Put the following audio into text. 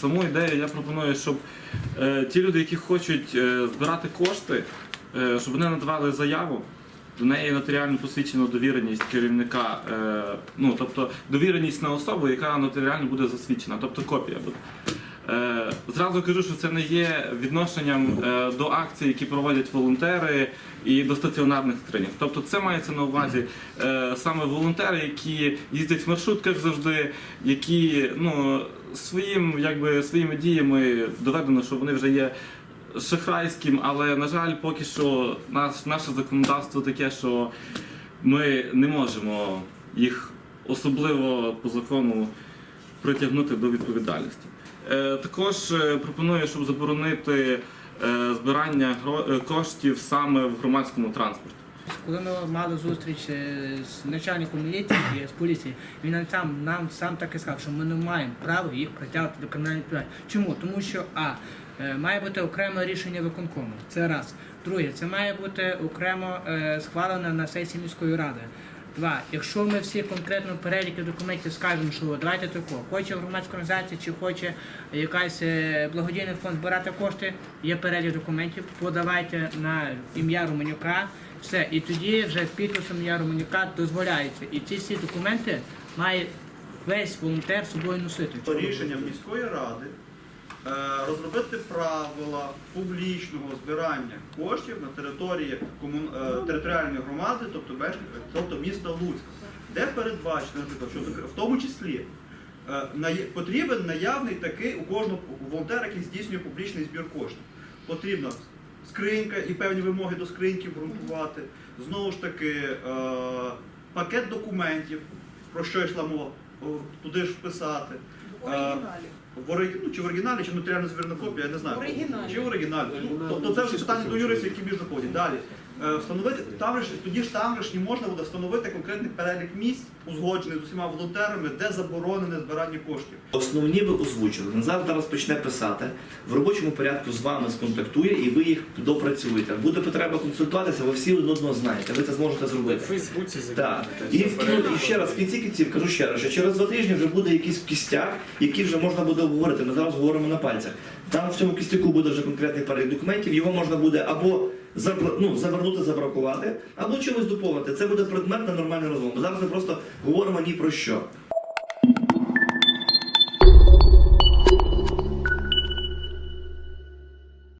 саму ідею я пропоную, щоб е, ті люди, які хочуть е, збирати кошти, е, щоб вони надавали заяву. До неї нотаріально посвідчена довіреність керівника, е, ну тобто довіреність на особу, яка нотаріально буде засвідчена, тобто копія буде. Зразу кажу, що це не є відношенням е, до акцій, які проводять волонтери і до стаціонарних скриньок. Тобто це мається на увазі е, саме волонтери, які їздять в маршрутках завжди, які ну, своїм, якби, своїми діями доведено, що вони вже є шахрайським, але на жаль, поки що наш, наше законодавство таке, що ми не можемо їх особливо по закону притягнути до відповідальності. Е, також е, пропоную, щоб заборонити е, збирання коштів саме в громадському транспорті. Коли ми мали зустріч з начальником міліції з поліції, він нам сам нам сам так і сказав, що ми не маємо права їх притягувати до кримінальної відповідальності. Чому? Тому що а має бути окреме рішення виконкому. Це раз. Друге, це має бути окремо схвалене на сесії міської ради. Два, якщо ми всі конкретно переліки документів скажемо, що давайте тако, хоче громадська організація чи хоче якась е, благодійний фонд збирати кошти, є перелік документів, подавайте на ім'я Романюка, все, і тоді вже підписом ім'я Романюка дозволяється. І ці всі документи має весь волонтер собою носити. Рішенням міської ради розробити правила публічного збирання коштів на території е, територіальної громади, тобто тобто міста Луцька, де передбачено, наприклад, що в тому числі е, потрібен наявний такий у кожного волонтера, який здійснює публічний збір коштів. Потрібна скринька і певні вимоги до скриньки обґрунтувати. Знову ж таки, е, пакет документів, про що йшла мова, туди ж вписати. В оригіналі. В оригіналі, ну, чи в оригіналі, чи нотаріально звірна копія, я не знаю. В оригіналі. Чи в оригіналі. Ну, тобто це вже питання до юристів, які між заходять. Далі. Е, Встановити, там же, ж- тоді ж там ж не можна буде встановити конкретний перелік місць, узгоджений з усіма волонтерами, де заборонене збирання коштів. Основні ви озвучили. Назар зараз почне писати, в робочому порядку з вами сконтактує і ви їх допрацюєте. Буде потреба консультуватися, ви всі одного знаєте, ви це зможете В зробити. Фейсбуці Так. І, в і ще раз, в кінці кінців кажу ще раз, що через два тижні вже буде якийсь кістяк, який вже можна буде обговорити. Ми зараз говоримо на пальцях. Там в цьому кістяку буде вже конкретний перелік документів, його можна буде або ну, завернути, забракувати, або чимось доповнити. Це буде предмет на нормальний розмов. Зараз ми просто говоримо ні про що.